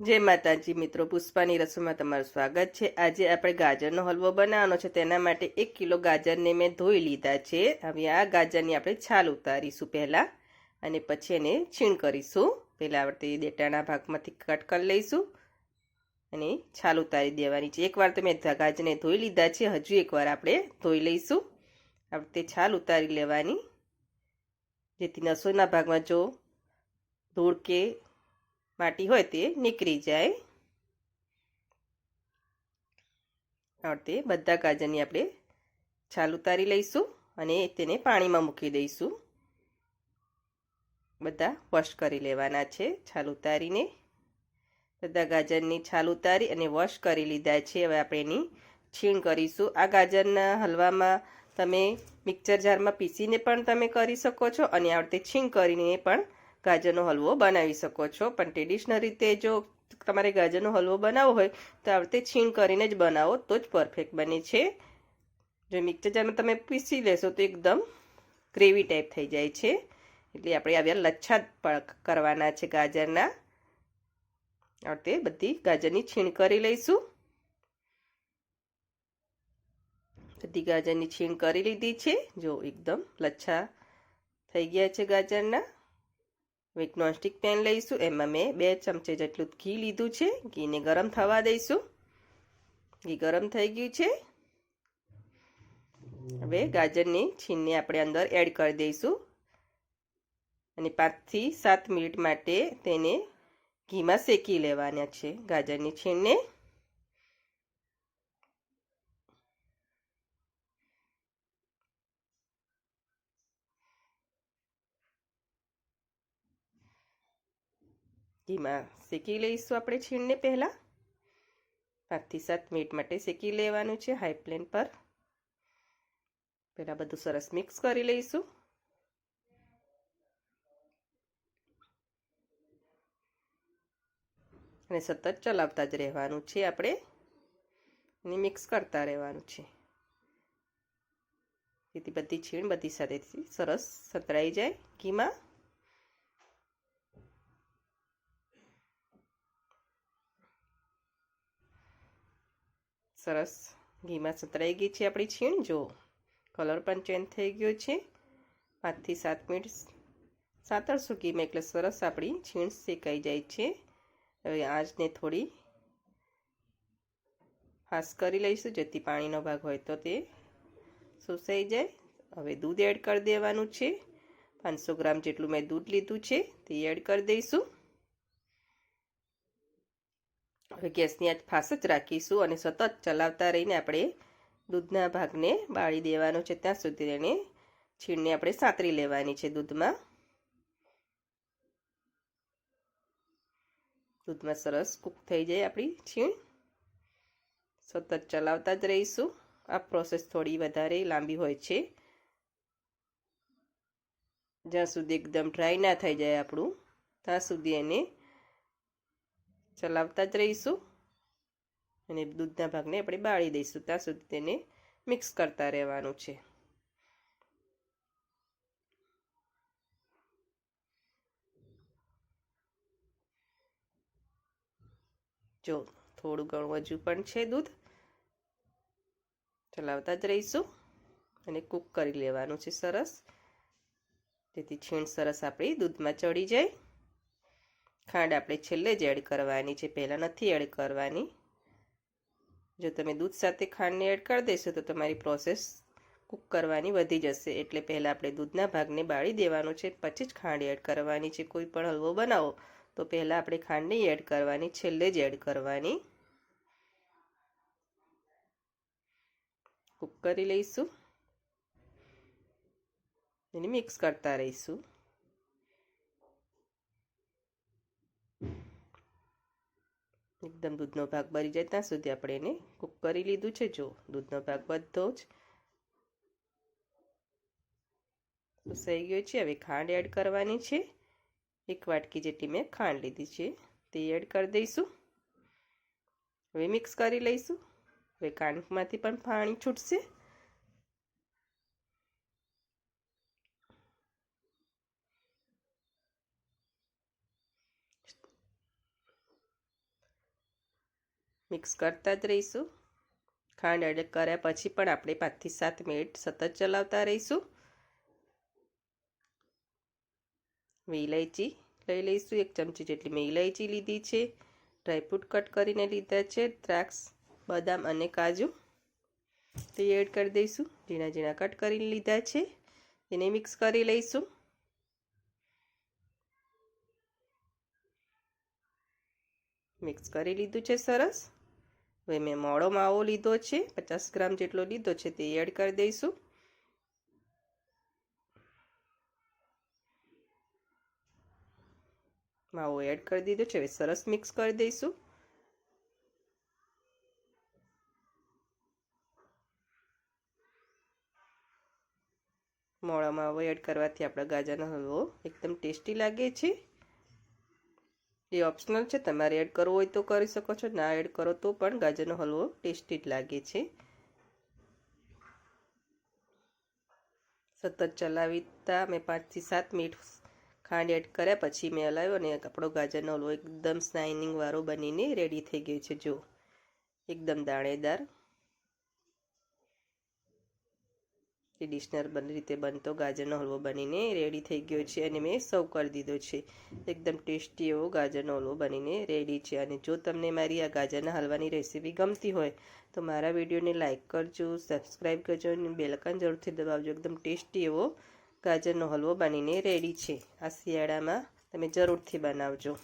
જય માતાજી મિત્રો, પુષ્પાની રસોઈમાં તમારું સ્વાગત છે. આજે આપણે ગાજરનો હલવો બનાવવાનો છે. તેના માટે એક કિલો ગાજરને મેં ધોઈ લીધા છે. હવે આ ગાજરની આપણે છાલ ઉતારીશું પહેલાં અને પછી એને છીણ કરીશું. પહેલાં આપણે દેટાના ભાગમાંથી કટ કરી લઈશું અને છાલ ઉતારી દેવાની છે. એકવાર તો મેં ગાજરને ધોઈ લીધા છે. હજુ એકવાર આપણે ધોઈ લઈશું. આપણે તે છાલ ઉતારી લેવાની. જેથી નસોના ભાગમાં જો ધૂળ કે માટી હોય તે નીકળી જાય. તે બધા ગાજરની આપણે છાલ ઉતારી લઈશું અને તેને પાણીમાં મૂકી દઈશું. બધા વોશ કરી લેવાના છે છાલ ઉતારીને. બધા ગાજરની છાલ ઉતારી અને વોશ કરી લીધા છે. હવે આપણે એની છીણ કરીશું. આ ગાજરના હલવામાં તમે મિક્સર જારમાં પીસીને પણ તમે કરી શકો છો અને આ રીતે છીણ કરીને પણ ગાજરનો હલવો બનાવી શકો છો. પણ ટ્રેડિશનલ રીતે જો તમારે ગાજરનો હલવો બનાવવો હોય, તો આ છીણ કરીને જ બનાવો. તો જ પરફેક્ટ બને છે. જો મિક્સર જારમાં તમે પીસી લેશો તો એકદમ ગ્રેવી ટાઈપ થઈ જાય છે. એટલે આપણે આવ્યા લચ્છા કરવાના છે ગાજરના. આ બધી ગાજરની છીણ કરી લઈશું. બધી ગાજરની છીણ કરી લીધી છે. જો એકદમ લચ્છા થઈ ગયા છે ગાજરના. એક નોનસ્ટિક પેન લઈશું. એમાં મેં બે ચમચે જેટલું ઘી લીધું છે. ઘીને ગરમ થવા દઈશું. ઘી ગરમ થઈ ગયું છે. હવે ગાજરની છીણને આપણે અંદર એડ કરી દઈશું. અને પાંચથી સાત મિનિટ માટે તેને ઘીમાં શેકી લેવાના છે ગાજરની છીણને. ઘીમાં શેકી લઈશું આપણે છીણને પહેલાં. પાંચથી સાત મિનિટ માટે શેકી લેવાનું છે હાઈ ફ્લેમ પર. પહેલાં બધું સરસ મિક્સ કરી લઈશું. અને સતત ચલાવતા જ રહેવાનું છે આપણે. અને મિક્સ કરતા રહેવાનું છે. જેથી બધી છીણ બધી સાથેથી સરસ સતરાઈ જાય ઘીમાં. સરસ ઘીમાં સતરાઈ ગઈ છે આપણી છીણ. જો, કલર પણ ચેન્જ થઈ ગયો છે. પાંચથી સાત મિનિટ સાતરસું ઘીમાં એટલે સરસ આપણી છીણ શેકાઈ જાય છે. હવે આજને થોડી ફાસ કરી લઈશું, જેથી પાણીનો ભાગ હોય તો તે સુસાઈ જાય. હવે દૂધ એડ કરી દેવાનું છે. પાંચસો ગ્રામ જેટલું મેં દૂધ લીધું છે, તે એડ કરી દઈશું. હવે ગેસની આજ ફાસ જ રાખીશું અને સતત ચલાવતા રહીને આપણે દૂધના ભાગને બાળી દેવાનો છે. ત્યાં સુધી એને છીણને આપણે સાતરી લેવાની છે દૂધમાં. દૂધમાં સરસ કૂક થઈ જાય આપણી છીણ. સતત ચલાવતા જ રહીશું. આ પ્રોસેસ થોડી વધારે લાંબી હોય છે. જ્યાં સુધી એકદમ ડ્રાય ના થઈ જાય આપણું, ત્યાં સુધી એને ચલાવતા જ રહીશું. અને દૂધના ભાગને આપણે બાળી દઈશું. ત્યાં સુધી તેને મિક્સ કરતા રહેવાનું છે. જો, થોડું ઘણું હજુ પણ છે દૂધ. ચલાવતા જ રહીશું. અને કૂક કરી લેવાનું છે સરસ. જેથી છીણ સરસ આપણી દૂધમાં ચડી જાય. ખાંડ આપણે છેલ્લે જ એડ કરવાની છે. પહેલાં નથી એડ કરવાની. જો તમે દૂધ સાથે ખાંડને એડ કરી દેશો તો તમારી પ્રોસેસ કૂક કરવાની વધી જશે. એટલે પહેલાં આપણે દૂધના ભાગને બાળી દેવાનો છે. પછી જ ખાંડ એડ કરવાની છે. કોઈ પણ હલવો બનાવો તો પહેલાં આપણે ખાંડને એડ કરવાની, છેલ્લે જ એડ કરવાની. કૂક કરી લઈશું. એને મિક્સ કરતા રહીશું. એકદમ દૂધનો ભાગ બળી જાય ત્યાં સુધી આપણે એને કૂક કરી લીધું છે. જો દૂધનો ભાગ બધો જ થઈ ગયો છે. હવે ખાંડ એડ કરવાની છે. એક વાટકી જેટલી મેં ખાંડ લીધી છે. તે એડ કરી દઈશું. હવે મિક્સ કરી લઈશું. હવે કાંડમાંથી પણ પાણી છૂટશે. મિક્સ કરતા જ રહીશું. ખાંડ એડ કર્યા પછી પણ આપણે પાંચથી સાત મિનિટ સતત ચલાવતા રહીશું. મેં લઈ લઈશું. એક ચમચી જેટલી મેં ઇલાયચી લીધી છે. ડ્રાયફ્રૂટ કટ કરીને લીધા છે. દ્રાક્ષ, બદામ અને કાજુ તે એડ કરી દઈશું. ઝીણા ઝીણા કટ કરીને લીધા છે. તેને મિક્સ કરી લઈશું. મિક્સ કરી લીધું છે સરસ. હવે મેં મોડો માવો લીધો છે, પચાસ ગ્રામ જેટલો લીધો છે તે એડ કરી દઈશું. માવો એડ કરી દીધો છે, હવે સરસ મિક્સ કરી દઈશું. મોળા માવો એડ કરવાથી આપણા ગાજરનો હલવો એકદમ ટેસ્ટી લાગે છે. એ ઓપ્શનલ છે. તમારે એડ કરવો હોય તો કરી શકો છો. ના એડ કરો તો પણ ગાજરનો હલવો ટેસ્ટી જ લાગે છે. સતત ચલાવીતા મેં પાંચથી સાત મિનિટ ખાંડ એડ કર્યા. પછી મેં હલાવ્યો અને આપણો ગાજરનો હલવો એકદમ શાઇનિંગ વાળો બનીને રેડી થઈ ગયો છે. જો, એકદમ દાણેદાર. ટ્રેડિશનલ બની, રીતે બનતો ગાજરનો હલવો બનીને રેડી થઈ ગયો છે અને મેં સર્વ કરી દીધો છે. એકદમ ટેસ્ટી એવો ગાજરનો હલવો બનીને રેડી છે. અને જો તમને મારી આ ગાજરના હલવાની રેસીપી ગમતી હોય, તો મારા વિડીયોને લાઇક કરજો સબસ્ક્રાઈબ કરજો અને બેલકન જરૂરથી દબાવજો. એકદમ ટેસ્ટી એવો ગાજરનો હલવો બનીને રેડી છે. આ શિયાળામાં તમે જરૂરથી બનાવજો.